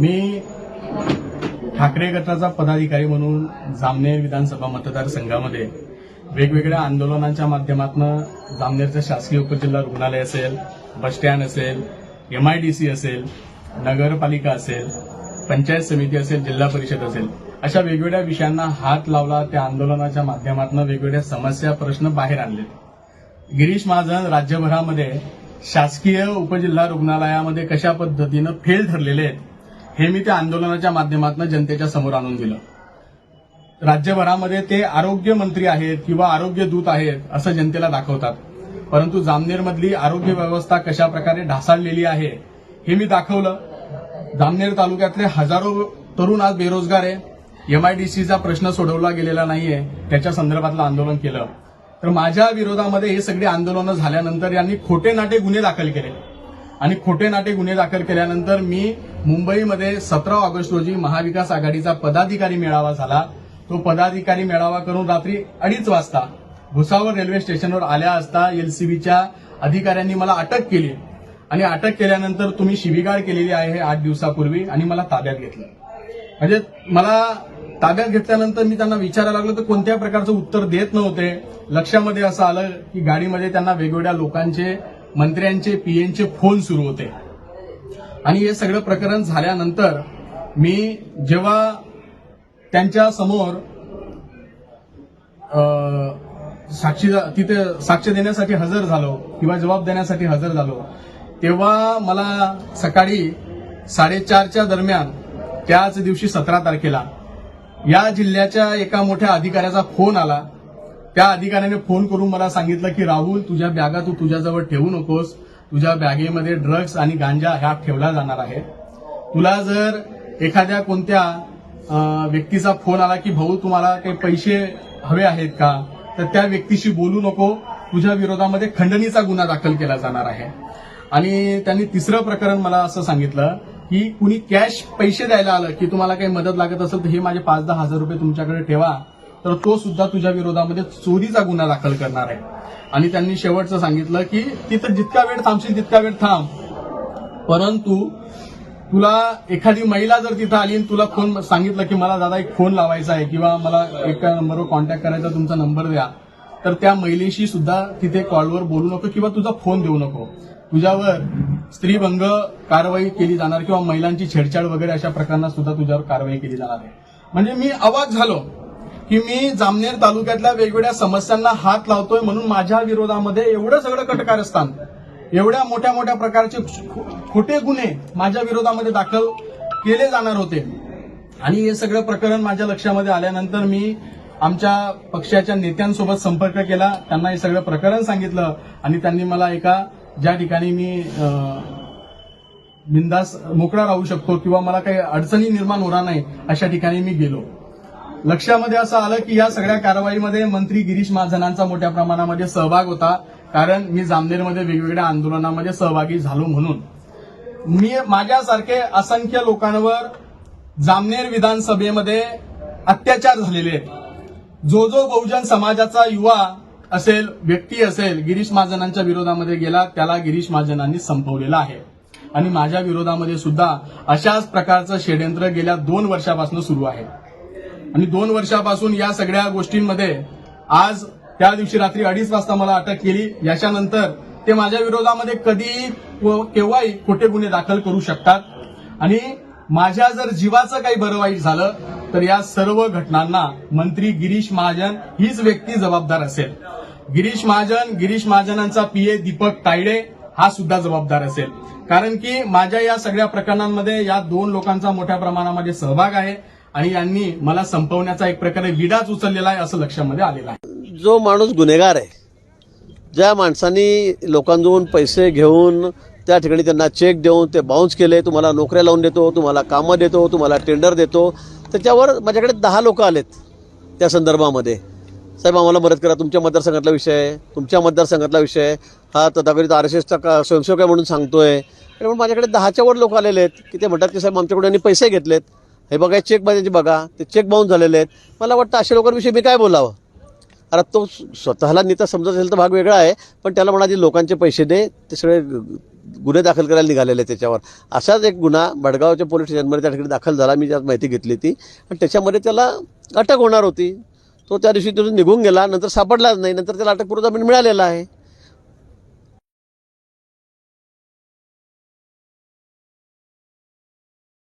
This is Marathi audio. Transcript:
मी ठाकरे गटाचा पदाधिकारी म्हणून जामनेर विधानसभा मतदारसंघामध्ये वेगवेगळ्या आंदोलनांच्या माध्यमातून जामनेरचं शासकीय उपजिल्हा रुग्णालय असेल बसस्टँड असेल एमआयडीसी असेल नगरपालिका असेल पंचायत समिती असेल जिल्हा परिषद असेल अशा वेगवेगळ्या विषयांना हात लावला त्या आंदोलनाच्या माध्यमातून वेगवेगळ्या समस्या प्रश्न बाहेर आणले गिरीश महाजन राज्यभरामध्ये शासकीय उपजिल्हा रुग्णालयामध्ये कशा पद्धतीनं फेल ठरलेले आहेत हे मी त्या आंदोलनाच्या माध्यमातून जनतेच्या समोर आणून दिलं. राज्यभरामध्ये ते आरोग्य मंत्री आहेत किंवा आरोग्य दूत आहेत असं जनतेला दाखवतात. परंतु जामनेरमधली आरोग्य व्यवस्था कशा प्रकारे ढासाळलेली आहे हे मी दाखवलं. जामनेर तालुक्यातले हजारो तरुण आज बेरोजगार आहे. एमआयडीसीचा प्रश्न सोडवला गेलेला नाहीये. त्याच्या संदर्भातलं आंदोलन केलं. तर माझ्या विरोधामध्ये हे सगळी आंदोलनं झाल्यानंतर यांनी खोटे नाटे गुन्हे दाखल केले. आणि खोटे नाटे गुन्हे दाखल केल्यानंतर मी मुंबईमध्ये सतरा ऑगस्ट रोजी महाविकास आघाडीचा पदाधिकारी मेळावा झाला. तो पदाधिकारी मेळावा करून रात्री अडीच वाजता भुसावळ रेल्वे स्टेशनवर आल्या असता एलसीबीच्या अधिकाऱ्यांनी मला अटक केली. आणि अटक केल्यानंतर तुम्ही शिबिगाळ केलेली आहे आठ दिवसापूर्वी आणि मला ताब्यात घेतलं. म्हणजे मला ताब्यात घेतल्यानंतर मी त्यांना विचारायला लागलो तर कोणत्या प्रकारचं उत्तर देत नव्हते. लक्षामध्ये असं आलं की गाडीमध्ये त्यांना वेगवेगळ्या लोकांचे मंत्र्यांचे पीएनचे फोन सुरू होते. आणि हे सगळं प्रकरण झाल्यानंतर मी जेव्हा त्यांच्यासमोर साक्षी तिथे साक्ष देण्यासाठी हजर झालो किंवा जबाब देण्यासाठी हजर झालो तेव्हा मला सकाळी साडेचारच्या दरम्यान त्याच दिवशी सतरा तारखेला या जिल्ह्याच्या एका मोठ्या अधिकाऱ्याचा फोन आला. त्या अधिकाऱ्याने फोन करून मला सांगितलं की राहुल तुझ्या बॅगा तू तुझ्याजवळ ठेवू नकोस. तुझ्या बॅगेमध्ये ड्रग्स आणि गांजा ह्या ठेवला जाणार आहे तुला जर एखाद्या कोणत्या व्यक्तीचा फोन आला की भाऊ तुम्हाला काही पैसे हवे आहेत का? तर त्या व्यक्तीशी बोलू नको. तुझ्या विरोधामध्ये खंडणीचा गुन्हा दाखल केला जाणार आहे. आणि त्यांनी तिसरं प्रकरण मला असं सांगितलं की कुणी कॅश पैसे द्यायला आलं की तुम्हाला काही मदत लागत असेल तर हे माझे पाच दहा हजार रुपये तुमच्याकडे ठेवा. तर तो सुद्धा तुझ्या विरोधामध्ये चोरीचा गुन्हा दाखल करणार आहे. आणि त्यांनी शेवटचं सांगितलं की तिथं जितका वेळ थांबशील तितका वेळ थांब. परंतु तुला एखादी महिला जर तिथं आली आणि तुला फोन सांगितलं की मला दादा एक फोन लावायचा आहे किंवा मला एका नंबरवर कॉन्टॅक्ट करायचा तुमचा नंबर द्या तर त्या महिलेशी सुद्धा तिथे कॉलवर बोलू नको किंवा तुझा फोन देऊ नको. तुझ्यावर स्त्रीभंग कारवाई केली जाणार किंवा महिलांची छेडछाड वगैरे अशा प्रकारांना सुद्धा तुझ्यावर कारवाई केली जाणार आहे. म्हणजे मी अवाक झालो. की मी जामनेर तालुक्यातल्या वेगवेगळ्या समस्यांना हात लावतोय म्हणून माझ्या विरोधामध्ये एवढं सगळं कटकारस्थान एवढ्या मोठ्या मोठ्या प्रकारचे खोटे गुन्हे माझ्या विरोधामध्ये दाखल केले जाणार होते. आणि हे सगळं प्रकरण माझ्या लक्षामध्ये आल्यानंतर मी आमच्या पक्षाच्या नेत्यांसोबत संपर्क केला. त्यांना हे सगळं प्रकरण सांगितलं आणि त्यांनी मला एका ज्या ठिकाणी मी बिंदास मोकळा राहू शकतो किंवा मला काही अडचणी निर्माण होणार नाही अशा ठिकाणी मी गेलो. लक्षामध्ये असं आलं की या सगळ्या कारवाईमध्ये मंत्री गिरीश महाजनांचा मोठ्या प्रमाणामध्ये सहभाग होता कारण मी जामनेरमध्ये वेगवेगळ्या आंदोलनामध्ये सहभागी झालो म्हणून. मी माझ्यासारखे असंख्य लोकांवर जामनेर विधानसभेमध्ये अत्याचार झालेले आहेत. जो जो बहुजन समाजाचा युवा असेल व्यक्ती असेल गिरीश महाजनांच्या विरोधामध्ये गेला त्याला गिरीश महाजनांनी संपवलेला आहे. आणि माझ्या विरोधामध्ये सुद्धा अशाच प्रकारचं षड्यंत्र गेल्या दोन वर्षापासून सुरू आहे. आणि दोन वर्षापासून या सगळ्या गोष्टींमध्ये आज त्या दिवशी रात्री अडीच वाजता मला अटक केली. याच्यानंतर ते माझ्या विरोधामध्ये कधी केव्हाही खोटे गुन्हे दाखल करू शकतात. आणि माझ्या जर जीवाचं काही बरं वाईट झालं तर या सर्व घटनांना मंत्री गिरीश महाजन हीच व्यक्ती जबाबदार असेल. गिरीश महाजन गिरीश महाजनांचा पीए दीपक तायडे हा सुद्धा जबाबदार असेल. कारण की माझ्या या सगळ्या प्रकरणांमध्ये या दोन लोकांचा मोठ्या प्रमाणामध्ये सहभाग आहे. आणि यांनी मला संपवण्याचा एक प्रकारे विडाच उचललेला आहे असं लक्षामध्ये आलेलं आहे. जो माणूस गुन्हेगार आहे ज्या माणसांनी लोकांजवळून पैसे घेऊन त्या ठिकाणी त्यांना चेक देऊन ते बाउन्स केले तुम्हाला नोकऱ्या लावून देतो तुम्हाला कामं देतो तुम्हाला टेंडर देतो त्याच्यावर माझ्याकडे दहा लोक आलेत त्या संदर्भामध्ये. साहेब आम्हाला मदत करा तुमच्या मतदारसंघातला विषय तुमच्या मतदारसंघातला विषय हा तथाकथित आर एस एसचा का स्वयंसेवक आहे म्हणून सांगतोय. आणि म्हणून माझ्याकडे दहाच्या वर लोक आलेले आहेत की ते म्हणतात की साहेब आमच्याकडून यांनी पैसे घेतलेत. हे बघा चेक माझ्याची बघा ते चेक बाउन्स झालेले आहेत. मला वाटतं अशा लोकांविषयी मी काय बोलावं? अरे तो स्वतःला नेता समजत असेल तर भाग वेगळा आहे पण त्याला म्हणाली लोकांचे पैसे दे ते सगळे गुन्हे दाखल करायला निघालेले आहेत त्याच्यावर. असाच एक गुन्हा भडगावच्या पोलीस स्टेशनमध्ये त्या ठिकाणी दाखल झाला मी त्यात माहिती घेतली ती. आणि त्याच्यामध्ये त्याला अटक होणार होती. तो त्या दिवशी तिथून निघून गेला नंतर सापडलाच नाही नंतर त्याला अटकपूर्व जामीन मिळालेला आहे.